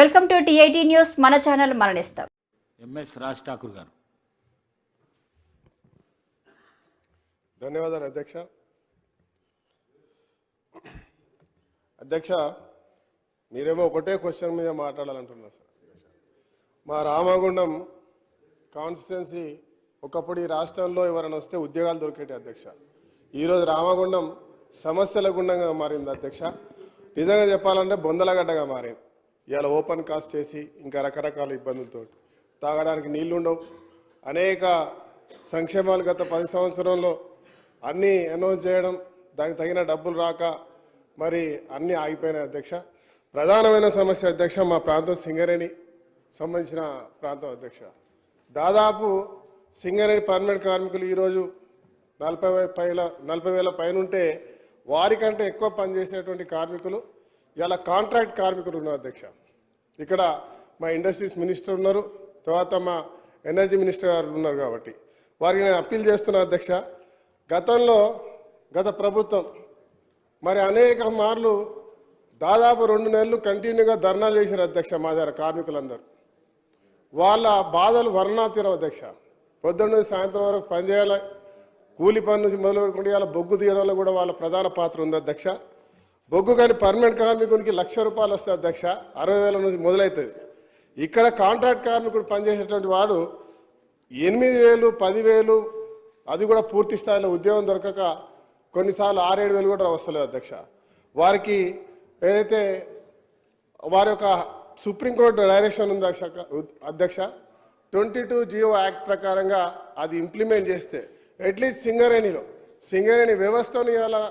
Welcome to TIT news. మన channel మరణిస్తాం. MS Raj Thakur గారు. ధన్యవాదాలు అధ్యక్ష. అధ్యక్ష మీరేమో ఒకటే క్వశ్చన్ మీద మాట్లాడాలంటున్నారు సార్. మా రామగుండం కాన్స్టిట్యున్సీ ఒకప్పుడు ఈ రాష్ట్రంలో ఎవరైనా వస్తే ఉద్యోగాలు దొరికేటి అధ్యక్ష. ఈరోజు రామగుండం సమస్యల గుండంగా మారింది అధ్యక్ష. నిజంగా చెప్పాలంటే బొందలగడ్డగా మారింది. ఇవాళ ఓపెన్ కాస్ట్ చేసి ఇంకా రకరకాల ఇబ్బందులతో తాగడానికి నీళ్ళు ఉండవు అనేక సంక్షేమాలు గత పది సంవత్సరంలో అన్నీ అనౌన్స్ చేయడం దానికి తగిన డబ్బులు రాక మరి అన్నీ ఆగిపోయినాయి అధ్యక్ష. ప్రధానమైన సమస్య అధ్యక్ష మా ప్రాంతం సింగరేణి సంబంధించిన ప్రాంతం అధ్యక్ష. దాదాపు సింగరేణి పర్మనెంట్ కార్మికులు ఈరోజు నలభై పైల నలభై వేల పైన ఉంటే వారికంటే ఎక్కువ పనిచేసేటువంటి కార్మికులు ఇలా కాంట్రాక్ట్ కార్మికులు ఉన్నారు అధ్యక్ష. ఇక్కడ మా ఇండస్ట్రీస్ మినిస్టర్ ఉన్నారు తర్వాత మా ఎనర్జీ మినిస్టర్ గారు ఉన్నారు కాబట్టి. వారికి నేను అప్పీల్ చేస్తున్నా అధ్యక్ష గతంలో గత ప్రభుత్వం మరి అనేక మార్లు దాదాపు రెండు నెలలు కంటిన్యూగా ధర్నాలు చేశారు అధ్యక్ష మా దగ్గర కార్మికులందరూ. వాళ్ళ బాధలు వర్ణాతీరం అధ్యక్ష. పొద్దున్న నుంచి సాయంత్రం వరకు పనిచేయాలి కూలి పని నుంచి మొదలుపెట్టుకుంటే ఇవాళ బొగ్గు తీయడంలో కూడా వాళ్ళ ప్రధాన పాత్ర ఉంది అధ్యక్ష. బొగ్గు కానీ పర్మనెంట్ కార్మికునికి లక్ష రూపాయలు వస్తాయి అధ్యక్ష. అరవై వేల నుంచి మొదలవుతుంది ఇక్కడ కాంట్రాక్ట్ కార్మికుడు పనిచేసేటువంటి వాడు ఎనిమిది వేలు పదివేలు అది కూడా పూర్తి స్థాయిలో ఉద్యోగం దొరకక కొన్నిసార్లు ఆరేడు వేలు కూడా వస్తలేదు అధ్యక్ష. వారికి ఏదైతే వారి యొక్క సుప్రీంకోర్టు డైరెక్షన్ ఉంది అధ్యక్ష అధ్యక్ష ట్వంటీ టూ జియో యాక్ట్ ప్రకారంగా అది ఇంప్లిమెంట్ చేస్తే అట్లీస్ట్ సింగరేణిలో సింగరేణి వ్యవస్థను ఇలా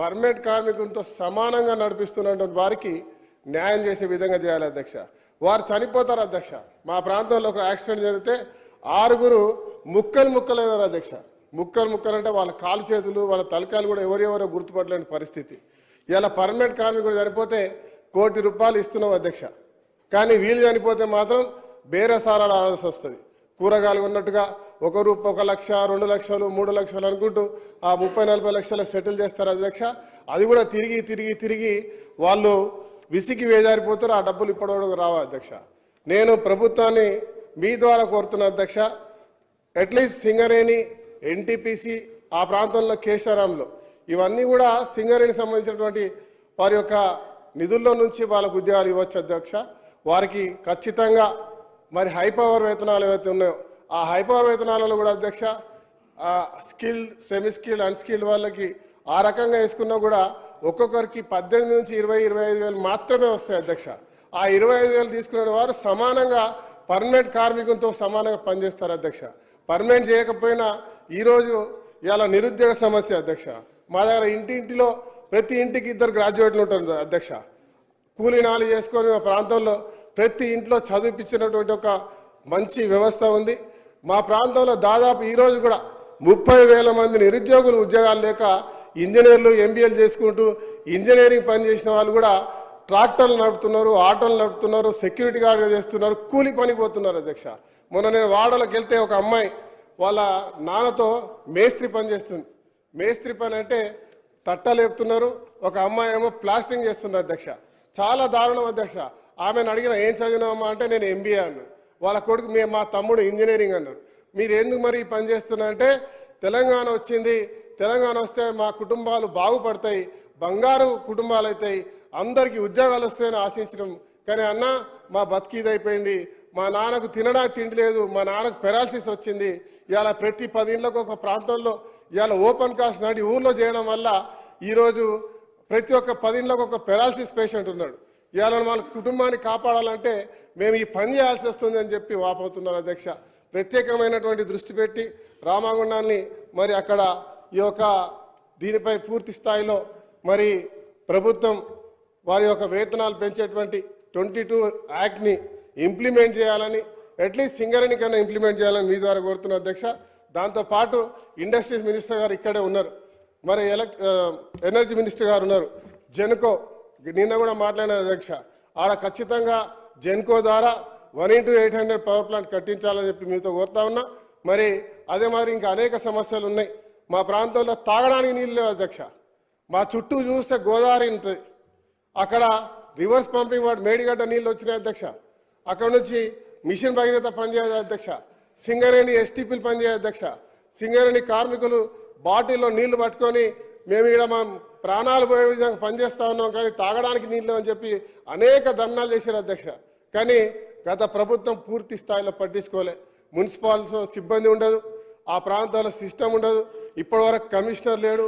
పర్మనెంట్ కార్మికులతో సమానంగా నడిపిస్తున్నటువంటి వారికి న్యాయం చేసే విధంగా చేయాలి అధ్యక్ష. వారు చనిపోతారు అధ్యక్ష. మా ప్రాంతంలో ఒక యాక్సిడెంట్ జరిగితే ఆరుగురు ముక్కలు ముక్కలైనారు అధ్యక్ష. ముక్కలు ముక్కలు అంటే వాళ్ళ కాలు చేతులు వాళ్ళ తలకాయలు కూడా ఎవరెవరో గుర్తుపట్టలేని పరిస్థితి. ఇలా పర్మనెంట్ కార్మికుడు చనిపోతే కోటి రూపాయలు ఇస్తున్నాం అధ్యక్ష. కానీ వీళ్ళు చనిపోతే మాత్రం బేరసారాలు ఆడాల్సి వస్తుంది. కూరగాయలు ఉన్నట్టుగా ఒక ఒక లక్ష రెండు లక్షలు మూడు లక్షలు అనుకుంటూ ఆ ముప్పై నలభై లక్షలకు సెటిల్ చేస్తారు అధ్యక్ష. అది కూడా తిరిగి తిరిగి తిరిగి వాళ్ళు విసిగి వేదారిపోతారు ఆ డబ్బులు ఇప్పటివరకు రావా అధ్యక్ష. నేను ప్రభుత్వాన్ని మీ ద్వారా కోరుతున్న అధ్యక్ష. అట్లీస్ట్ సింగరేణి ఎన్టీపీసీ ఆ ప్రాంతంలో కేశారాంలో ఇవన్నీ కూడా సింగరేణి సంబంధించినటువంటి వారి యొక్క నిధుల్లో నుంచి వాళ్ళకు ఉద్యోగాలు ఇవ్వచ్చు అధ్యక్ష. వారికి ఖచ్చితంగా మరి హై పవర్ వేతనాలు ఏవైతే ఉన్నాయో ఆ హైపవర్ వేతనాలలో కూడా అధ్యక్ష స్కిల్డ్ సెమీ స్కిల్డ్ అన్స్కిల్డ్ వాళ్ళకి ఆ రకంగా వేసుకున్నా కూడా ఒక్కొక్కరికి పద్దెనిమిది నుంచి ఇరవై ఇరవై ఐదు వేలు మాత్రమే వస్తాయి అధ్యక్ష. ఆ ఇరవై ఐదు వేలు తీసుకునే వారు సమానంగా పర్మనెంట్ కార్మికులతో సమానంగా పనిచేస్తారు అధ్యక్ష. పర్మనెంట్ చేయకపోయినా ఈరోజు ఇలా నిరుద్యోగ సమస్య అధ్యక్ష. మా దగ్గర ఇంటింటిలో ప్రతి ఇంటికి ఇద్దరు గ్రాడ్యుయేట్లు ఉంటారు అధ్యక్ష. కూలీనాలు చేసుకొని మా ప్రాంతంలో ప్రతి ఇంట్లో చదివిపించినటువంటి ఒక మంచి వ్యవస్థ ఉంది. మా ప్రాంతంలో దాదాపు ఈరోజు కూడా ముప్పై వేల మంది నిరుద్యోగులు ఉద్యోగాలు లేక ఇంజనీర్లు ఎంబీఏలు చేసుకుంటూ ఇంజనీరింగ్ పని చేసిన వాళ్ళు కూడా ట్రాక్టర్లు నడుపుతున్నారు ఆటోలు నడుపుతున్నారు సెక్యూరిటీ గార్డ్గా చేస్తున్నారు కూలి పని పోతున్నారు అధ్యక్ష. మొన్న నేను వాడలోకి వెళ్తే ఒక అమ్మాయి వాళ్ళ నాన్నతో మేస్త్రి పని చేస్తుంది. మేస్త్రి పని అంటే తట్టలేపుతున్నారు ఒక అమ్మాయి ఏమో ప్లాస్టింగ్ చేస్తుంది అధ్యక్ష. చాలా దారుణం అధ్యక్ష. ఆమెను అడిగిన ఏం చదివినామా అంటే నేను ఎంబీఏ అన్నాను వాళ్ళ కొడుకు మీ మా తమ్ముడు ఇంజనీరింగ్ అన్నారు. మీరు ఎందుకు మరి పని చేస్తున్నారంటే తెలంగాణ వచ్చింది తెలంగాణ వస్తే మా కుటుంబాలు బాగుపడతాయి బంగారు కుటుంబాలు అవుతాయి అందరికీ ఉద్యోగాలు వస్తాయని ఆశించడం. కానీ అన్న మా బతికిదైపోయింది మా నాన్నకు తినడానికి తిండి లేదు మా నాన్నకు పెరాలసిస్ వచ్చింది. ఇవాళ ప్రతి పది ఇండ్లకు ఒక ప్రాంతంలో ఇవాళ ఓపెన్ కాస్ట్ నడి ఊర్లో చేయడం వల్ల ఈరోజు ప్రతి ఒక్క పదింట్లోకి ఒక పెరాలసిస్ పేషెంట్ ఉన్నాడు. ఇవాళ మన కుటుంబాన్ని కాపాడాలంటే మేము ఈ పని చేయాల్సి వస్తుంది అని చెప్పి వాపోతున్నారు అధ్యక్ష. ప్రత్యేకమైనటువంటి దృష్టి పెట్టి రామగుండాన్ని మరి అక్కడ ఈ యొక్క దీనిపై పూర్తి స్థాయిలో మరి ప్రభుత్వం వారి యొక్క వేతనాలు పెంచేటువంటి ట్వంటీ టూ యాక్ట్ని ఇంప్లిమెంట్ చేయాలని అట్లీస్ట్ సింగరేణి కన్నా ఇంప్లిమెంట్ చేయాలని మీ ద్వారా కోరుతున్న అధ్యక్ష. దాంతోపాటు ఇండస్ట్రీస్ మినిస్టర్ గారు ఇక్కడే ఉన్నారు. మరి ఎలక్ ఎనర్జీ మినిస్టర్ గారు ఉన్నారు. జెన్కో నిన్న కూడా మాట్లాడిన అధ్యక్ష. ఆడ ఖచ్చితంగా జెన్కో ద్వారా one into eight hundred power plant కట్టించాలని చెప్పి మీతో కోరుతా ఉన్నా. మరి అదే మరి ఇంకా అనేక సమస్యలు ఉన్నాయి. మా ప్రాంతంలో తాగడానికి నీళ్ళు లేవు అధ్యక్ష. మా చుట్టూ చూస్తే గోదావరి ఉంటుంది. అక్కడ రివర్స్ పంపింగ్ వాడు మేడిగడ్డ నీళ్ళు వచ్చినాయి అధ్యక్ష. అక్కడ నుంచి మిషన్ భగీరథ పనిచేయదు అధ్యక్ష. సింగరేణి ఎస్టీపీలు పనిచేయదు అధ్యక్ష. సింగరేణి కార్మికులు బాటిల్లో నీళ్ళు పట్టుకొని మేము ఇక్కడ మా ప్రాణాలు పోయే విధంగా పనిచేస్తూ ఉన్నాం కానీ తాగడానికి నీళ్ళు అని చెప్పి అనేక ధర్నాలు చేశారు అధ్యక్ష. కానీ గత ప్రభుత్వం పూర్తి స్థాయిలో పట్టించుకోలే. మున్సిపాలిటీ సిబ్బంది ఉండదు ఆ ప్రాంతాల్లో సిస్టమ్ ఉండదు. ఇప్పటివరకు కమిషనర్ లేడు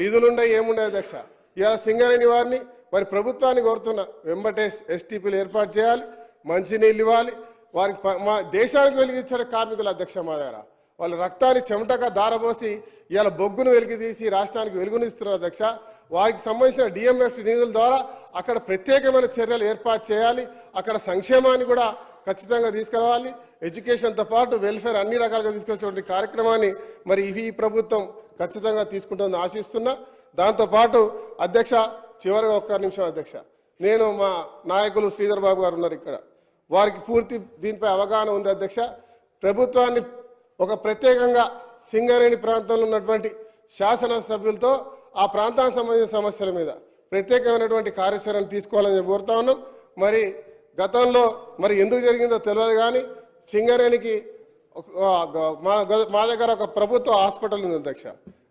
నిధులుండవు ఏముండవు అధ్యక్ష. ఇలా సింగరేణి వారిని మరి ప్రభుత్వాన్ని కోరుతున్నా వెంబటే ఎస్టీపీలు ఏర్పాటు చేయాలి మంచినీళ్ళు ఇవ్వాలి. వారికి మా దేశానికి వెలిగించే కార్మికుల అధ్యక్ష మా దగ్గర. వాళ్ళ రక్తాన్ని చెమటగా దారబోసి ఇవాళ బొగ్గును వెలికి తీసి రాష్ట్రానికి వెలుగునిస్తున్నారు అధ్యక్ష. వారికి సంబంధించిన డిఎంఎఫ్ నిధుల ద్వారా అక్కడ ప్రత్యేకమైన చర్యలు ఏర్పాటు చేయాలి. అక్కడ సంక్షేమాన్ని కూడా ఖచ్చితంగా తీసుకురావాలి. ఎడ్యుకేషన్తో పాటు వెల్ఫేర్ అన్ని రకాలుగా తీసుకొచ్చేటువంటి కార్యక్రమాన్ని మరి ఇవి ఈ ప్రభుత్వం ఖచ్చితంగా తీసుకుంటుందని ఆశిస్తున్నా. దాంతోపాటు అధ్యక్ష చివరిగా ఒక్క నిమిషం అధ్యక్ష. నేను మా నాయకులు శ్రీధర్ బాబు గారు ఉన్నారు ఇక్కడ. వారికి పూర్తి దీనిపై అవగాహన ఉంది అధ్యక్ష. ప్రభుత్వాన్ని ఒక ప్రత్యేకంగా సింగరేణి ప్రాంతంలో ఉన్నటువంటి శాసనసభ్యులతో ఆ ప్రాంతానికి సంబంధించిన సమస్యల మీద ప్రత్యేకమైనటువంటి కార్యాచరణ తీసుకోవాలని కోరుతా ఉన్నాం. మరి గతంలో మరి ఎందుకు జరిగిందో తెలియదు కానీ సింగరేణికి మా మా దగ్గర ఒక ప్రభుత్వ హాస్పిటల్ ఉంది అధ్యక్ష.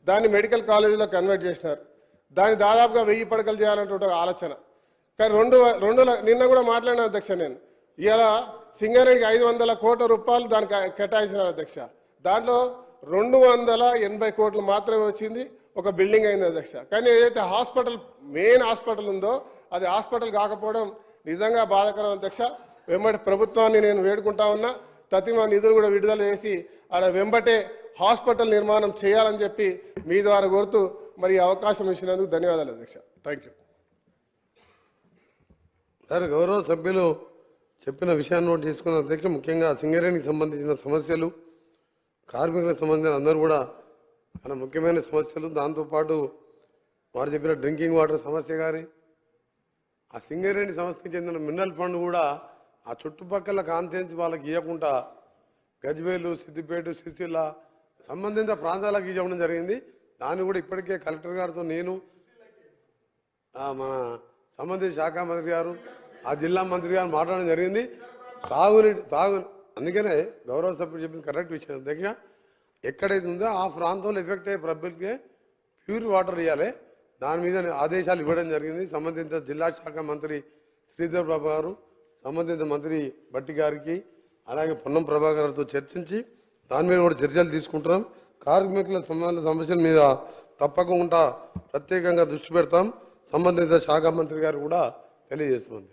దాన్ని మెడికల్ కాలేజీలో కన్వర్ట్ చేసినారు. దాన్ని దాదాపుగా వెయ్యి పడకలు చేయాలన్నటువంటి ఒక ఆలోచన. కానీ రెండు రెండు నిన్న కూడా మాట్లాడిన అధ్యక్ష నేను. ఇలా సింగారెడ్డికి ఐదు వందల కోట్ల రూపాయలు దానికి కేటాయించినారు అధ్యక్ష. దాంట్లో రెండు వందల ఎనభై కోట్లు మాత్రమే వచ్చింది ఒక బిల్డింగ్ అయింది అధ్యక్ష. కానీ ఏదైతే హాస్పిటల్ మెయిన్ హాస్పిటల్ ఉందో అది హాస్పిటల్ కాకపోవడం నిజంగా బాధాకరం అధ్యక్ష. వెంబటి ప్రభుత్వాన్ని నేను వేడుకుంటా ఉన్నా తతిమ నిధులు కూడా విడుదల చేసి ఆడ వెంబటే హాస్పిటల్ నిర్మాణం చేయాలని చెప్పి మీ ద్వారా కోరుతూ మరి అవకాశం ఇచ్చినందుకు ధన్యవాదాలు అధ్యక్ష. థ్యాంక్ యూ గౌరవ సభ్యులు చెప్పిన విషయాన్ని నోట్ చేసుకున్న అధ్యక్షులు ముఖ్యంగా సింగరేణికి సంబంధించిన సమస్యలు కార్మికులకు సంబంధించిన అందరూ కూడా చాలా ముఖ్యమైన సమస్యలు. దాంతోపాటు వారు చెప్పిన డ్రింకింగ్ వాటర్ సమస్య కానీ ఆ సింగరేణి సంస్థకి చెందిన మినరల్ ఫండ్ కూడా ఆ చుట్టుపక్కల కాన్ఫరెన్స్ వాళ్ళకి ఇవ్వకుండా గజ్వేలు సిద్దిపేట సిరిసిల్ల సంబంధిత ప్రాంతాలకు ఇవ్వడం జరిగింది. దాన్ని కూడా ఇప్పటికే కలెక్టర్ గారితో నేను మన సంబంధిత శాఖ మంత్రి గారు ఆ జిల్లా మంత్రి గారు మాట్లాడడం జరిగింది. తాగునీటి తాగు అందుకనే గౌరవ సభ్యుడు చెప్పింది కరెక్ట్ విషయం. దగ్గర ఎక్కడైతే ఉందో ఆ ప్రాంతంలో ఎఫెక్ట్ అయ్యే పబ్లిక్కి ప్యూర్ వాటర్ ఇవ్వాలి దాని మీద ఆదేశాలు ఇవ్వడం జరిగింది. సంబంధిత జిల్లా శాఖ మంత్రి శ్రీధర్ బాబు గారు సంబంధిత మంత్రి భట్టి గారికి అలాగే పొన్నం ప్రభాకర్తో చర్చించి దాని మీద కూడా చర్యలు తీసుకుంటున్నాం. కార్మికుల సంబంధ సమస్యల మీద తప్పకుండా ప్రత్యేకంగా దృష్టి పెడతాం. సంబంధిత శాఖ మంత్రి గారు కూడా తెలియజేస్తున్నాం